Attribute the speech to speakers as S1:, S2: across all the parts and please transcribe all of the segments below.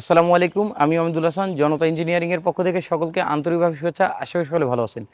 S1: আসসালামু আলাইকুম, আমি অমিদুল হাসান, জনতা ইঞ্জিনিয়ারিংয়ের পক্ষ থেকে সকলকে আন্তরিকভাবে শুভেচ্ছা। আশা করি সকলে ভালো আছেন।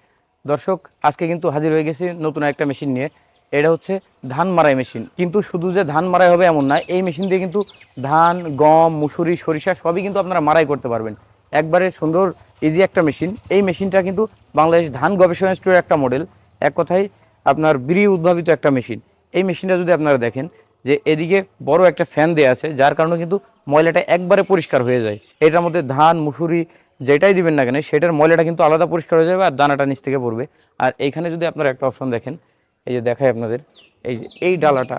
S1: দর্শক, আজকে কিন্তু হাজির হয়ে গেছি নতুন একটা মেশিন নিয়ে। এটা হচ্ছে ধান মারাই মেশিন। কিন্তু শুধু যে ধান মারাই হবে এমন না, এই মেশিন দিয়ে কিন্তু ধান, গম, মুসুরি, সরিষা সবই কিন্তু আপনারা মারাই করতে পারবেন। একবারে সুন্দর ইজি একটা মেশিন। এই মেশিনটা কিন্তু বাংলাদেশ ধান গবেষণা স্টোরের একটা মডেল এক কথায় আপনার বিড়ি উদ্ভাবিত একটা মেশিন। এই মেশিনটা যদি আপনারা দেখেন যে এদিকে বড় একটা ফ্যান দেওয়া আছে, যার কারণে কিন্তু ময়লাটা একবারে পরিষ্কার হয়ে যায়। এটার মধ্যে ধান, মুসুরি যেটাই দিবেন না কেন, সেটার ময়লাটা কিন্তু আলাদা পরিষ্কার হয়ে যাবে আর দানাটা নিচ থেকে পড়বে। আর এইখানে যদি আপনারা একটা অপশন দেখেন, এই যে দেখায় আপনাদের, এই যে, এই ডালাটা,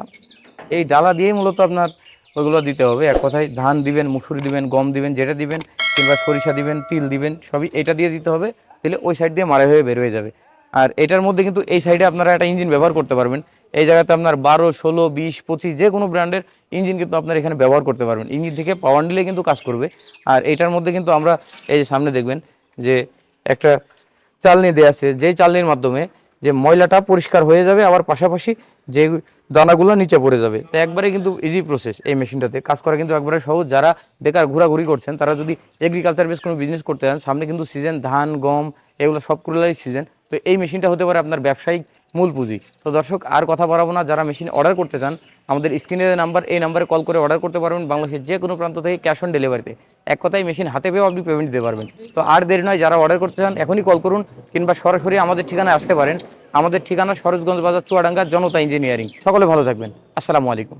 S1: এই ডালা দিয়েই মূলত আপনার ওইগুলো দিতে হবে। এক কথায় ধান দিবেন, মুসুরি দিবেন, গম দিবেন, যেটা দিবেন, কিংবা সরিষা দিবেন, তিল দিবেন, সবই এটা দিয়ে দিতে হবে তাহলে ওই সাইড দিয়ে মারা হয়ে বের হয়ে যাবে। আর এটার মধ্যে কিন্তু এই সাইডে আপনারা একটা ইঞ্জিন ব্যবহার করতে পারবেন। এই জায়গাতে আপনার বারো, ষোলো, বিশ, পঁচিশ যে কোনো ব্র্যান্ডের ইঞ্জিন কিন্তু আপনার এখানে ব্যবহার করতে পারবেন। ইঞ্জিন থেকে পাওয়ার নিলে কিন্তু কাজ করবে। আর এটার মধ্যে কিন্তু আমরা এই যে সামনে দেখবেন যে একটা চালনি দেওয়া আছে। যেই চালনির মাধ্যমে যে ময়লাটা পরিষ্কার হয়ে যাবে, আবার পাশাপাশি যে দানাগুলো নিচে পড়ে যাবে। তো একবারে কিন্তু ইজি প্রসেস এই মেশিনটাতে কাজ করা কিন্তু একবারে সহজ। যারা বেকার ঘোরাঘুরি করছেন, তারা যদি এগ্রিকালচার বেস কোনো বিজনেস করতে চান সামনে কিন্তু সিজন ধান, গম, এগুলো সবগুলোই সিজন তো এই মেশিনটা হতে পারে আপনার ব্যবসায়িক মূল পুঁজি। তো দর্শক, আর কথা বাড়াবো না, যারা মেশিন অর্ডার করতে চান, আমাদের স্ক্রিনের নাম্বার, এই নাম্বারে কল করে অর্ডার করতে পারবেন বাংলাদেশের যে কোনো প্রান্ত থেকে ক্যাশ অন ডেলিভারিতে। এক কথায় মেশিন হাতে পেয়েও আপনি পেমেন্ট দিতে পারবেন। তো আর দেরি নয়, যারা অর্ডার করতে চান, এখনই কল করুন কিংবা সরাসরি আমাদের ঠিকানায় আসতে পারেন। আমাদের ঠিকানা সরোজগঞ্জ বাজার, চুয়াডাঙ্গা, জনতা ইঞ্জিনিয়ারিং। সকলে ভালো থাকবেন। আসসালামু আলাইকুম।